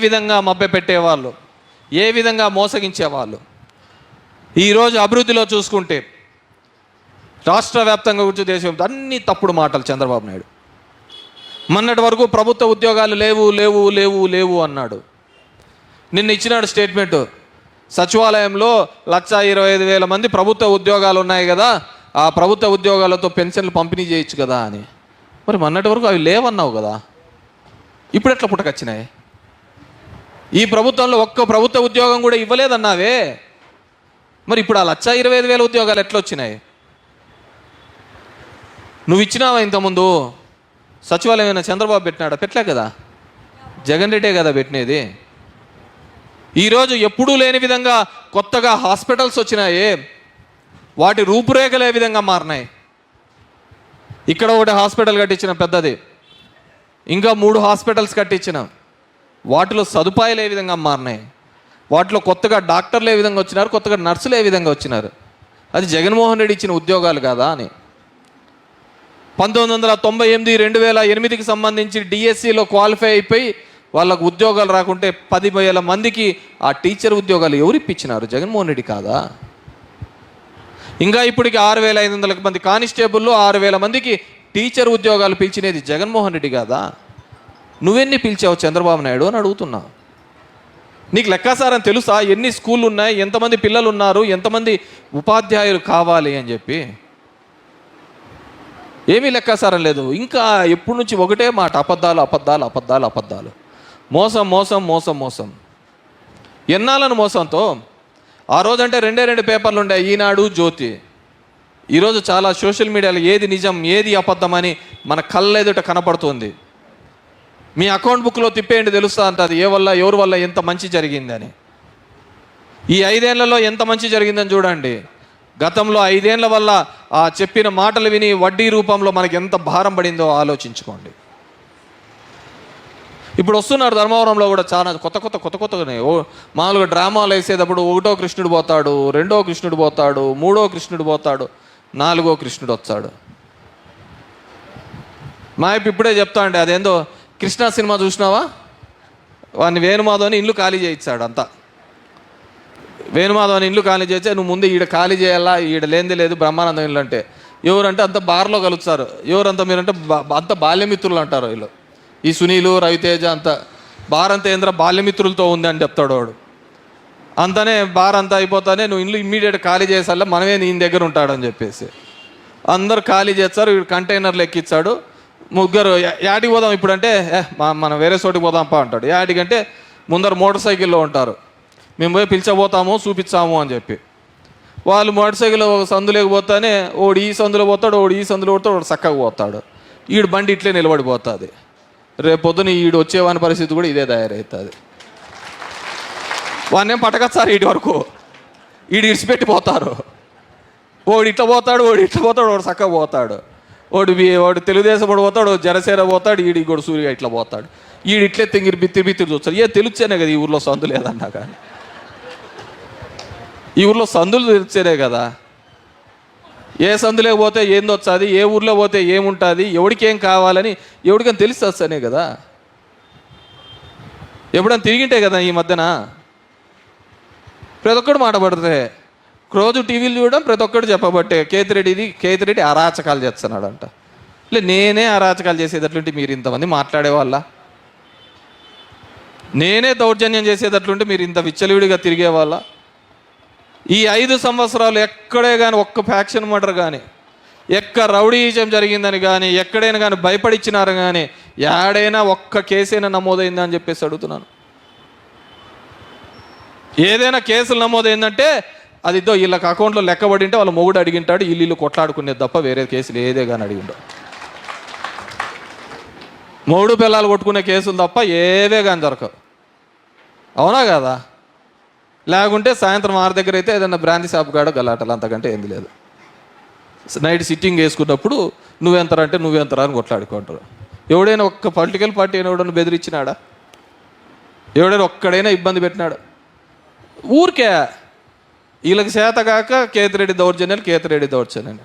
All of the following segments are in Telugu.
విధంగా మభ్యపెట్టేవాళ్ళు ఏ విధంగా మోసగించేవాళ్ళు. ఈరోజు అభివృద్ధిలో చూసుకుంటే రాష్ట్ర వ్యాప్తంగా కూర్చో దేశం అన్ని తప్పుడు మాటలు చంద్రబాబు నాయుడు. మొన్నటి వరకు ప్రభుత్వ ఉద్యోగాలు లేవు లేవు లేవు లేవు అన్నాడు. నిన్న ఇచ్చినాడు స్టేట్మెంట్ సచివాలయంలో లక్ష ఇరవై ఐదు వేల మంది ప్రభుత్వ ఉద్యోగాలు ఉన్నాయి కదా ఆ ప్రభుత్వ ఉద్యోగాలతో పెన్షన్లు పంపిణీ చేయొచ్చు కదా అని. మరి మొన్నటి వరకు అవి లేవన్నావు కదా. ఇప్పుడు ఎట్లా పుట్టకొచ్చినాయి? ఈ ప్రభుత్వంలో ఒక్క ప్రభుత్వ ఉద్యోగం కూడా ఇవ్వలేదన్నావే. మరి ఇప్పుడు ఆ లచ్చ ఇరవై ఐదు వేల ఉద్యోగాలు ఎట్లా వచ్చినాయి నువ్వు ఇచ్చినావా ఇంతకుముందు? సచివాలయం చంద్రబాబు పెట్టినాడా? పెట్టలే కదా. జగన్ రెడ్డే కదా పెట్టినది. ఈరోజు ఎప్పుడూ లేని విధంగా కొత్తగా హాస్పిటల్స్ వచ్చినాయి. వాటి రూపురేఖలు ఏ విధంగా మారినాయి? ఇక్కడ ఒకటి హాస్పిటల్ కట్టించిన పెద్దది. ఇంకా మూడు హాస్పిటల్స్ కట్టించినాం. వాటిలో సదుపాయాలు ఏ విధంగా మారినాయి? వాటిలో కొత్తగా డాక్టర్లు ఏ విధంగా వచ్చినారు? కొత్తగా నర్సులు ఏ విధంగా వచ్చినారు? అది జగన్మోహన్ రెడ్డి ఇచ్చిన ఉద్యోగాలు కాదా అని. పంతొమ్మిది వందల తొంభై ఎనిమిది రెండు వేల ఎనిమిదికి సంబంధించి డిఎస్సిలో క్వాలిఫై అయిపోయి వాళ్ళకు ఉద్యోగాలు రాకుంటే పది వేల మందికి ఆ టీచర్ ఉద్యోగాలు ఎవరు ఇప్పించినారు? జగన్మోహన్ రెడ్డి కాదా? ఇంకా ఇప్పటికి ఆరు వేల ఐదు వందల మంది కానిస్టేబుల్లో ఆరు వేల మందికి టీచర్ ఉద్యోగాలు పిలిచినది జగన్మోహన్ రెడ్డి కాదా? నువ్వెన్ని పిలిచావు చంద్రబాబు నాయుడు అని అడుగుతున్నా. నీకు లెక్కాసారం తెలుసా? ఎన్ని స్కూళ్ళు ఉన్నాయి ఎంతమంది పిల్లలు ఉన్నారు ఎంతమంది ఉపాధ్యాయులు కావాలి అని చెప్పి. ఏమీ లెక్కాసారం లేదు. ఇంకా ఎప్పటి నుంచి ఒకటే మాట అబద్ధాలు అబద్ధాలు అబద్ధాలు అబద్ధాలు. మోసం మోసం మోసం మోసం. ఎన్నాలను మోసంతో? ఆ రోజంటే రెండే రెండు పేపర్లు ఉండే ఈనాడు జ్యోతి. ఈరోజు చాలా సోషల్ మీడియాలో ఏది నిజం ఏది అబద్ధమని మన కళ్ళ ఎదుట కనపడుతుంది. మీ అకౌంట్ బుక్లో తిప్పేయండి తెలుస్తా అంటది. ఏ వల్ల ఎవరి వల్ల ఎంత మంచి జరిగిందని. ఈ ఐదేళ్ళలో ఎంత మంచి జరిగిందని చూడండి. గతంలో ఐదేళ్ళ వల్ల ఆ చెప్పిన మాటలు విని వడ్డీ రూపంలో మనకి ఎంత భారం పడిందో ఆలోచించుకోండి. ఇప్పుడు వస్తున్నారు ధర్మవరంలో కూడా చాలా కొత్త కొత్త కొత్త కొత్తగానే. ఓ మామూలుగా డ్రామాలు వేసేటప్పుడు ఒకటో కృష్ణుడు పోతాడు రెండో కృష్ణుడు పోతాడు మూడో కృష్ణుడు పోతాడు నాలుగో కృష్ణుడు వస్తాడు. మా ఇప్పుడే చెప్తా అండి అదేందో కృష్ణ సినిమా చూసినావా? వాడిని వేణుమాధవ్ అని ఇల్లు ఖాళీ చేయించాడు అంతా. వేణుమాధవ్ అని ఇల్లు ఖాళీ చేస్తే నువ్వు ముందు ఈడ ఖాళీ చేయాలా? ఈడ లేనిది లేదు బ్రహ్మానందం ఇల్లు అంటే. ఎవరంటే అంత బార్లో కలుస్తారు. ఎవరంతా మీరంటే అంత బాల్యమిత్రులు అంటారు వీళ్ళు. ఈ సునీలు రవితేజ అంత బార్ అంతా ఏంద్ర బాల్యమిత్రులతో ఉంది అని చెప్తాడు వాడు. అంతనే బార్ అంతా అయిపోతానే నువ్వు ఇల్లు ఇమ్మీడియట్ ఖాళీ చేసాలా మనమే నీ దగ్గర ఉంటాడని చెప్పేసి. అందరు ఖాళీ చేస్తారు వీడు కంటైనర్లు ఎక్కించాడు ముగ్గురు యాడికి పోదాం ఇప్పుడంటే అంటే మా మనం వేరే చోటికి పోదాంపా అంటాడు. యాడికంటే ముందర మోటార్ సైకిల్లో ఉంటారు. మేము పోయి పిలిచబోతాము చూపించాము అని చెప్పి. వాళ్ళు మోటార్ సైకిల్ సందులోకి పోతానే ఓడి ఈ సందులో పోతాడు ఓడి ఈ సందులో పోతాడు వాడు చక్కగా పోతాడు. ఈడు బండి ఇట్లే నిలబడిపోతుంది. రేపు ఈడు వచ్చేవాని పరిస్థితి కూడా ఇదే తయారవుతుంది వాడినేం పట్టకచ్చారు ఇటు వరకు? ఈడు ఇడిచిపెట్టి పోతారు ఓడి ఇట్లా పోతాడు ఓడి ఇట్లా పోతాడు వాడు చక్కగా పోతాడు. వాడు వాడు తెలుగుదేశం వాడు పోతాడు జనసేన పోతాడు ఈడి కూడా సూర్య ఇట్లా పోతాడు. ఈడు ఇట్లే తింగిరి బిత్తిరి బిత్తిరి చూస్తాడు. ఏ తెలుస్తేనే కదా ఈ ఊర్లో సందు లేదన్నా కానీ. ఈ ఊర్లో సందులు తెలిసేనే కదా. ఏ సందులే పోతే ఏంది వచ్చాది ఏ ఊర్లో పోతే ఏముంటుంది ఎవడికేం కావాలని ఎవడికని తెలిసి వస్తానే కదా. ఎప్పుడైనా తిరిగింటే కదా ఈ మధ్యన. ప్రతి ఒక్కడు మాట పడితే రోజు టీవీలు చూడడం ప్రతి ఒక్కటి చెప్పబట్టే. కేతిరెడ్డిది కేతిరెడ్డి అరాచకాలు చేస్తున్నాడంట. లే నేనే అరాచకాలు చేసేటట్లుంటే మీరు ఇంతమంది మాట్లాడే వాళ్ళ నేనే దౌర్జన్యం చేసేటట్లుంటే మీరు ఇంత విచ్చలవిడిగా తిరిగే వాళ్ళ ఈ ఐదు సంవత్సరాలు ఎక్కడే కానీ ఒక్క ఫ్యాక్షన్ మర్డర్ కానీ ఎక్క రౌడీజం జరిగిందని కానీ ఎక్కడైనా కానీ భయపడిచ్చినారు కానీ ఏడైనా ఒక్క కేసైనా నమోదైందని చెప్పేసి అడుగుతున్నాను. ఏదైనా కేసులు నమోదైందంటే అది ఇద్దో వీళ్ళకి అకౌంట్లో లెక్కబడి ఉంటే వాళ్ళ మొగుడు అడిగింటాడు వీళ్ళు వీళ్ళు కొట్లాడుకునేది తప్ప వేరే కేసులు ఏదే కానీ అడిగిండో. మొగుడు పిల్లలు కొట్టుకునే కేసులు తప్ప ఏవే కానీ దొరకవు. అవునా కదా? లేకుంటే సాయంత్రం ఆరు దగ్గర అయితే ఏదైనా బ్రాంతి షాప్ కాడ గలాటలు అంతకంటే ఏంది లేదు. నైట్ సిట్టింగ్ వేసుకున్నప్పుడు నువ్వెంతరా అంటే నువ్వెంతరా అని కొట్లాడుకుంటారు. ఎవడైనా ఒక్క పొలిటికల్ పార్టీ అయినా ఎవడన్నా బెదిరించినాడా? ఎవడైనా ఒక్కడైనా ఇబ్బంది పెట్టినాడు? ఊరికే వీళ్ళకి చేతగాక కేతిరెడ్డి దౌర్జన్యాలు కేతిరెడ్డి దౌర్జన్యాలు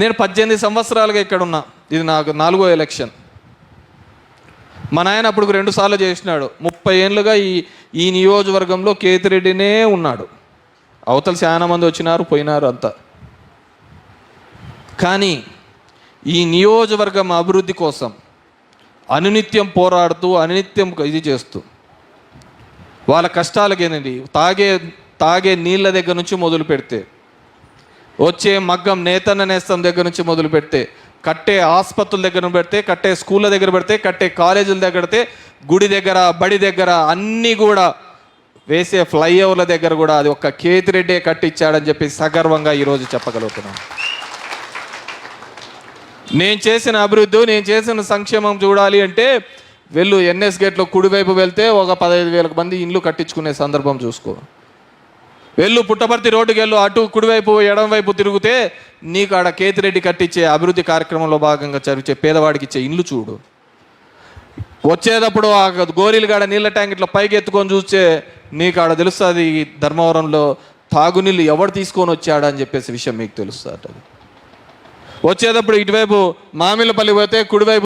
నేను పద్దెనిమిది సంవత్సరాలుగా ఇక్కడ ఉన్నా. ఇది నాకు నాలుగో ఎలక్షన్. మా నాయన అప్పుడు రెండు సార్లు చేసినాడు. ముప్పై ఏళ్ళుగా ఈ ఈ నియోజకవర్గంలో కేతిరెడ్డినే ఉన్నాడు. అవతల చాలా మంది వచ్చినారు పోయినారు అంతా. కానీ ఈ నియోజకవర్గం అభివృద్ధి కోసం అనునిత్యం పోరాడుతూ అనునిత్యం ఇది చేస్తూ వాళ్ళ కష్టాలకేనండి తాగే తాగే నీళ్ళ దగ్గర నుంచి మొదలు పెడితే వచ్చే మగ్గం నేతన్న నేస్తం దగ్గర నుంచి మొదలు పెడితే కట్టే ఆసుపత్రుల దగ్గర పెడితే కట్టే స్కూళ్ళ దగ్గర పెడితే కట్టే కాలేజీల దగ్గర పెడితే గుడి దగ్గర బడి దగ్గర అన్నీ కూడా వేసే ఫ్లైఓవర్ల దగ్గర కూడా అది ఒక్క కేతిరెడ్డే కట్టించాడని చెప్పి సగర్వంగా ఈరోజు చెప్పగలుగుతున్నాను నేను చేసిన అభివృద్ధి నేను చేసిన సంక్షేమం చూడాలి అంటే వెళ్ళు ఎన్ఎస్ గేట్లో కుడివైపు వెళ్తే ఒక పదహైదు వేల మంది ఇండ్లు కట్టించుకునే సందర్భం చూసుకో. వెళ్ళు పుట్టపర్తి రోడ్డుకి వెళ్ళు. అటు కుడివైపు ఎడమవైపు తిరిగితే నీకు ఆడ కేతిరెడ్డి కట్టించే అభివృద్ధి కార్యక్రమంలో భాగంగా చదివించే పేదవాడికి ఇచ్చే ఇల్లు చూడు. వచ్చేటప్పుడు ఆ గోరీలు కాడ నీళ్ళ ట్యాంక్ ఇట్లా పైకి ఎత్తుకొని చూస్తే నీకు ఆడ తెలుస్తుంది ఈ ధర్మవరంలో తాగునీళ్ళు ఎవడు తీసుకొని వచ్చాడని చెప్పేసి విషయం మీకు తెలుస్తుంది. వచ్చేటప్పుడు ఇటువైపు మామిలపల్లి పోతే కుడివైపు